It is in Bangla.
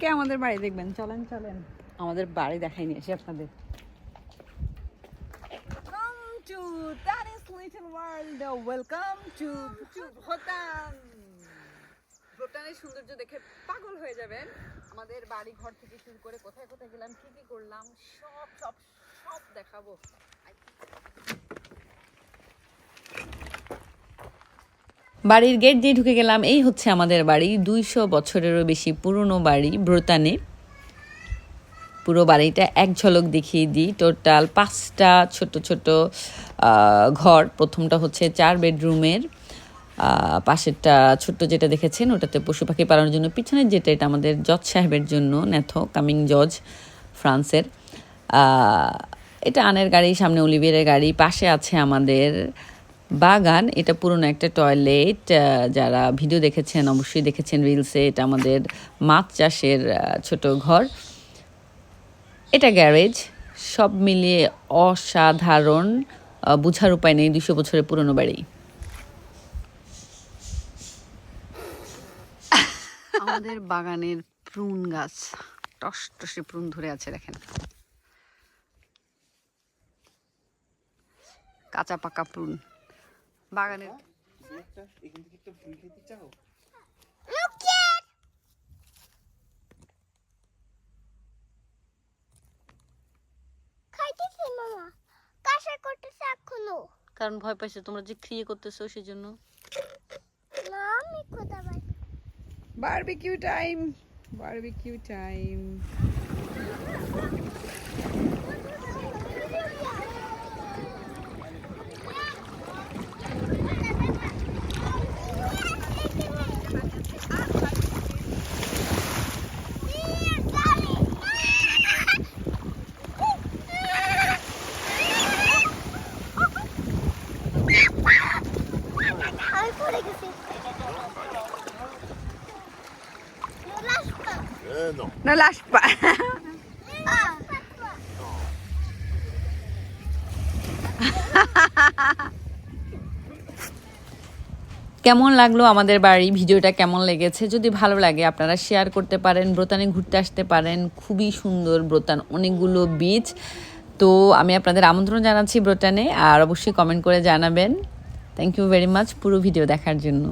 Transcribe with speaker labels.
Speaker 1: কে আমাদের বাড়ি দেখবেন। চলেন চলেন। আমাদের বাড়ি দেখাই নিয়ে আসি আপনাদের. Welcome to ভুটান ভুটানের সৌন্দর্য দেখে পাগল হয়ে যাবেন। আমাদের বাড়ি ঘর থেকে শুরু করে কোথায় কোথায় গেলাম, কি কি করলাম, সব সব সব দেখাবো।
Speaker 2: বাড়ির গেট দিয়ে ঢুকে গেলাম। এই হচ্ছে আমাদের বাড়ি। দুইশো বছরেরও বেশি পুরনো বাড়ি, ব্রতানে। পুরো বাড়িটা এক ঝলক দেখিয়ে দিই। টোটাল পাঁচটা ছোট ছোট ঘর। প্রথমটা হচ্ছে চার বেডরুমের। পাশেরটা ছোট্ট যেটা দেখেছেন, ওটাতে পশু পাখি পালনের জন্য। পিছনের যেটা, এটা আমাদের জজ সাহেবের জন্য, নেথো, কামিং জজ, ফ্রান্সের। এটা আনের গাড়ি, সামনে অলিভিয়ারের গাড়ি। পাশে আছে আমাদের বাগান, এটা পুরনো একটা টয়লেট যারা ভিডিও দেখেছেন অবশ্যই দেখেছেন রিলসে এটা আমাদের মাছ চাষের ছোট ঘর। এটা গ্যারেজ সব মিলিয়ে অসাধারণ বোঝার উপায় নেই দুশো বছরের পুরনো বাড়ি।
Speaker 1: আমাদের বাগানের প্রুন গাছ, টস টসে প্রুন ধরে আছে, দেখেন। কাঁচা পাকা প্রুন বাগানের
Speaker 2: কারণ ভয় পাইছে তোমরা যে ক্রিয়ে করতেছো সেই জন্য
Speaker 1: বারবিকিউ টাইম বারবিকিউ টাইম
Speaker 3: পড়ে গেছি
Speaker 1: লাস্ট পা
Speaker 2: কেমন লাগল আমাদের বাড়ি? ভিডিওটা কেমন লেগেছে? যদি ভালো লাগে, আপনারা শেয়ার করতে পারেন, ব্রতানে ঘুরতে আসতে পারেন। খুবই সুন্দর ব্রতান, অনেকগুলো বিচ তো আমি আপনাদের আমন্ত্রণ জানাচ্ছি ব্রতানে, আর অবশ্যই কমেন্ট করে জানাবেন। থ্যাংক ইউ ভেরি মাচ পুরো ভিডিও দেখার জন্য।